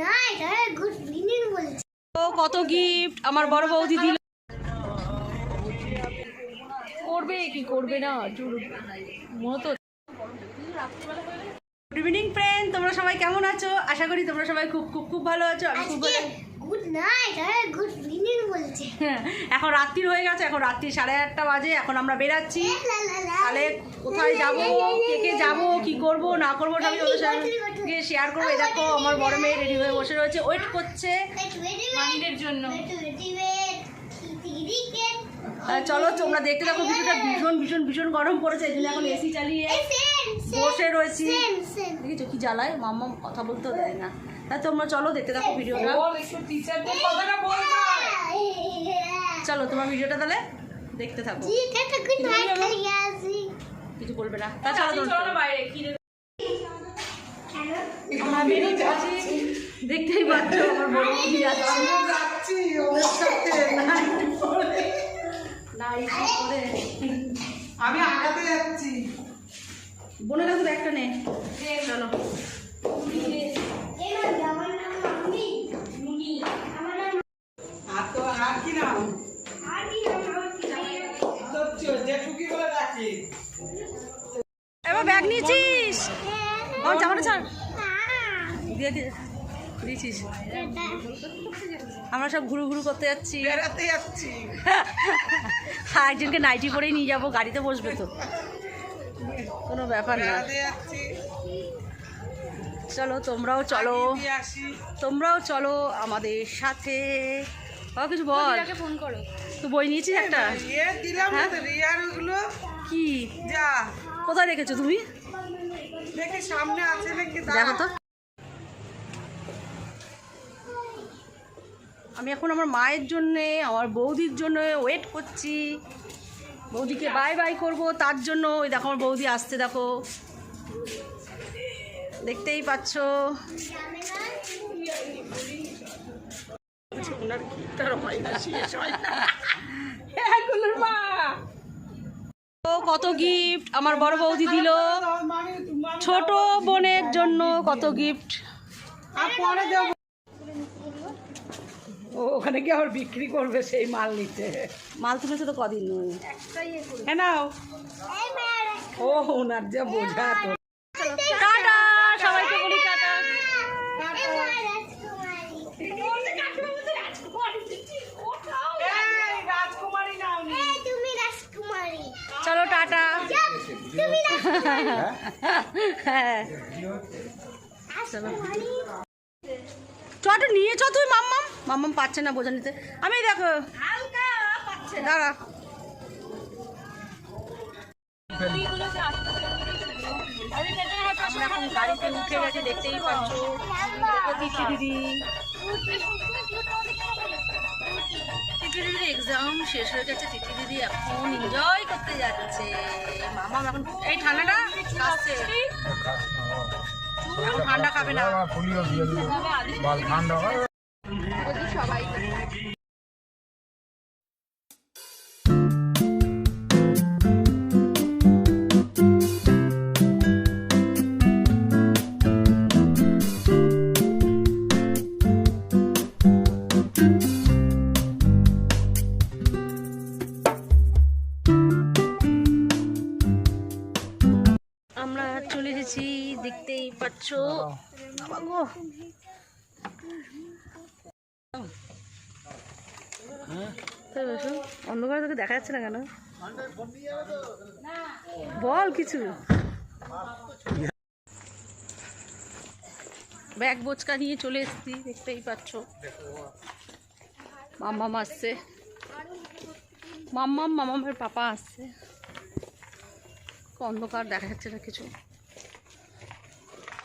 Night আরে good evening বলছি ও কত গিফট আমার বড় বৌদি দিল। করবে কি করবে না মতো। গুড ইভিনিং ফ্রেন্ড তোমরা সবাই কেমন আছো? আশা করি তোমরা সবাই খুব খুব খুব ভালো আছো। আমি খুব ভালো। গুড নাইট গুড ইভিনিং বলছি। হ্যাঁ, এখন রাত্রির হয়ে গেছে এখন রাত্রি সাড়ে আটটা বাজে এখন আমরা বেরাচ্ছি। তাহলে কোথায় যাব কে কে যাব কি করব না করব সঙ্গে শেয়ার করব। দেখো আমার বড় মেয়ে রেডি হয়ে বসে রয়েছে। ওয়েট করছে ওয়েট ওয়েট জন্য। চলো তোমরা দেখতে থাকো ভিডিওটা ভীষণ ভীষণ ভীষণ গরম পড়েছে এই এখন এসি চালিয়ে বসে রয়েছি। দেখেছ কি জ্বালায়? মাম্মা কথা বলতেও দেয় না। তা তোমরা চলো দেখতে থাকো ভিডিওটা। চলো তোমার ভিডিওটা তাহলে দেখতে থাকো। কিছু বলবে না। তা চলো বেরিয়ে যাচ্ছি। দেখতেই পাচ্ছ আমার বড় আমি আগাতে যাচ্ছি। বোনের কাছে ব্যাগটা নে। চলো এবার আমার নাম আমি মুনি আমার নাম আর তো আর কি নাম আদি আমার তো জেঠুকি বলে ডাকি এবার ব্যাগ নিয়েছিস আমার জামাটা ছাড়। দিয়ে দিয়ে দিয়েছিস। আমরা সব ঘুরু ঘুরু করতে যাচ্ছি। বেড়াতে যাচ্ছি। আর একজনকে নাইটি পরেই নিয়ে যাব গাড়িতে বসবে তো। কোনো ব্যাপার না। চলো তোমরাও চলো। তোমরাও চলো আমাদের সাথে। বাবা কিছু বল। ফোন করো। তুই বই নিয়েছিস একটা? দিলাম তো ওগুলো কি? যা। কোথায় রেখেছো তুমি? দেখি সামনে আছে নাকি? দেখো তো। আমি এখন আমার মায়ের জন্যে আমার বৌদির জন্য ওয়েট করছি। বৌদিকে বাই বাই করব তার জন্য। ওই দেখো আমার বৌদি আসতে দেখো। দেখতেই পাচ্ছ। ওনার গিফটার হয় না শেষ হয় না। কত গিফট আমার বড় বৌদি দিল। ছোট বোনের জন্য কত গিফট ওখানে কি আবার বিক্রি করবে সেই মাল নিতে। মাল তুলেছে তো কদিন হ্যাঁ নাও। ও ওনার যে বোঝা তো। টাটা সবাইকে বলি টাটা এই রাজকুমারী এই, রাজকুমারী নাও নি। এই তুমি রাজকুমারী চলো টাটা চটা নিয়েছ তুই মাম্মাম? মাম্মাম পাচ্ছে না বোঝা নিতে। আমি দেখো। দাঁড়া। এখন গাড়িতে উঠে গেছে, দেখতেই পাচ্ছ। দিদি। এক্সাম শেষ হয়ে গেছে দিদি এখন এনজয় করতে যাচ্ছে। মামা এখন এই ঠান্ডাটা? কাছে ঠান্ডা খাবে না। ঠান্ডা এসেছি দেখতেই পাচ্ছ। অন্ধকারে তোকে দেখা যাচ্ছে না কেন? বল কিছু। ব্যাগ বোচকা নিয়ে চলে এসেছি দেখতেই পাচ্ছ। মাম্মাম আসছে। মাম্মাম মামামের পাপা আসছে। অন্ধকার দেখা যাচ্ছে না কিছু।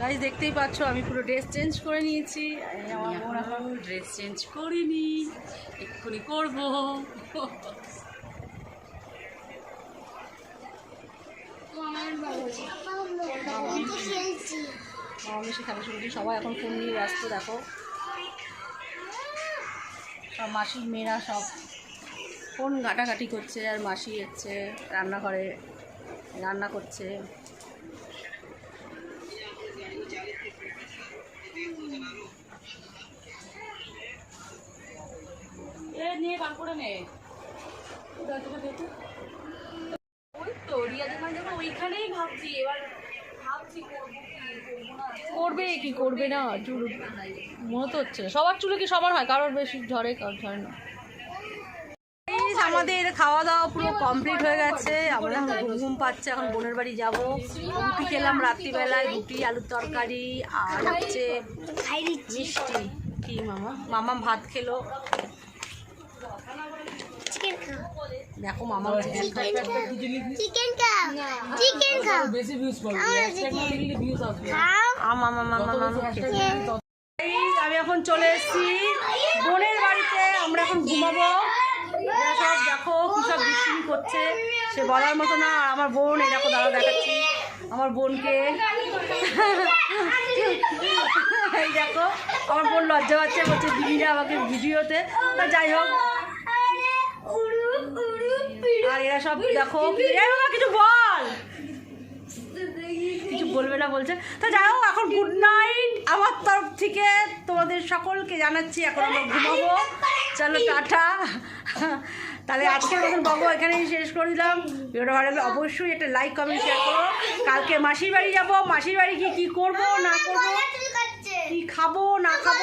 গাইজ দেখতেই পাচ্ছ, আমি পুরো ড্রেস চেঞ্জ করে নিয়েছি। আমার ড্রেস চেঞ্জ করিনি এক্ষুনি করব। শুরু সবাই এখন ফোন নিয়ে ব্যস্ত, দেখো। সব মাসির মেয়েরা সব ফোন ঘাটাঘাটি করছে, আর মাসি হচ্ছে রান্নাঘরে রান্না করছে। নিয়ে বার করে নে। ওই তো রিয়া দোকান যাব ওইখানেই ভাবছি এবার ভাবছি করব কি, করব না। করবে কি করবে না চুল মনে তো হচ্ছে সবার চুলে কি সমান হয়? কারোর বেশি ঝরে কারোর ঝরে না। আমাদের খাওয়া দাওয়া পুরো কমপ্লিট হয়ে গেছে। আমরা এখন ঘুম ঘুম পাচ্ছে এখন বোনের বাড়ি যাব। রুটি খেলাম রাত্রিবেলায় রুটি আলুর তরকারি আর হচ্ছে মিষ্টি। কি মামা? মামা ভাত খেলো। দেখো মামা চিকেন খাও চিকেন খাও বেশি ভিউজ পাবো। ভিউজ আসবে। মামা মামা মামা আমি এখন চলে এসেছি বোনের বাড়িতে। আমরা এখন ঘুমাবো। সব দেখো কি সব বৃষ্টি করছে। সে বলার মতো না। আমার বোন এই দেখো দাদা দেখাচ্ছি। আমার বোনকে। এই দেখো আমার বোন লজ্জা পাচ্ছে। বলছে দিদিরা আমাকে ভিডিওতে। তা যাই হোক আর এরা সব দেখো কিছু বল। কিছু বলবে না বলছে। তো যাই হোক এখন গুড নাইট আমার তরফ থেকে তোমাদের সকলকে জানাচ্ছি এখন আমরা ঘুমাবো। চলো টাটা। তাহলে আজকের মতন বাবু এখানেই শেষ করে দিলাম। ভিডিওটা ভালো লাগলে অবশ্যই একটা লাইক কমেন্ট শেয়ার করো। কালকে মাসির বাড়ি যাব। মাসির বাড়ি গিয়ে কী করব না করব কি খাব না খাব।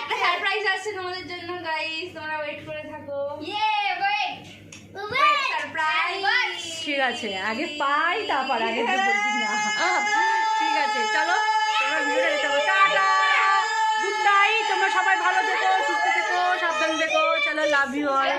একটা সারপ্রাইজ আছে তোমাদের জন্য গাইস তোমরা ওয়েট করে থাকো ইয়ে ওয়েট সারপ্রাইজ ঠিক আছে আগে পাই তারপর আগে না। ঠিক আছে চলো তোমরা ভিডিওটা দেখতে থাকো। টাটা! গুড নাইট তোমরা সবাই ভালো থেকো সুস্থ থেকো সাবধান থেকো চলো লাভ ইউ অল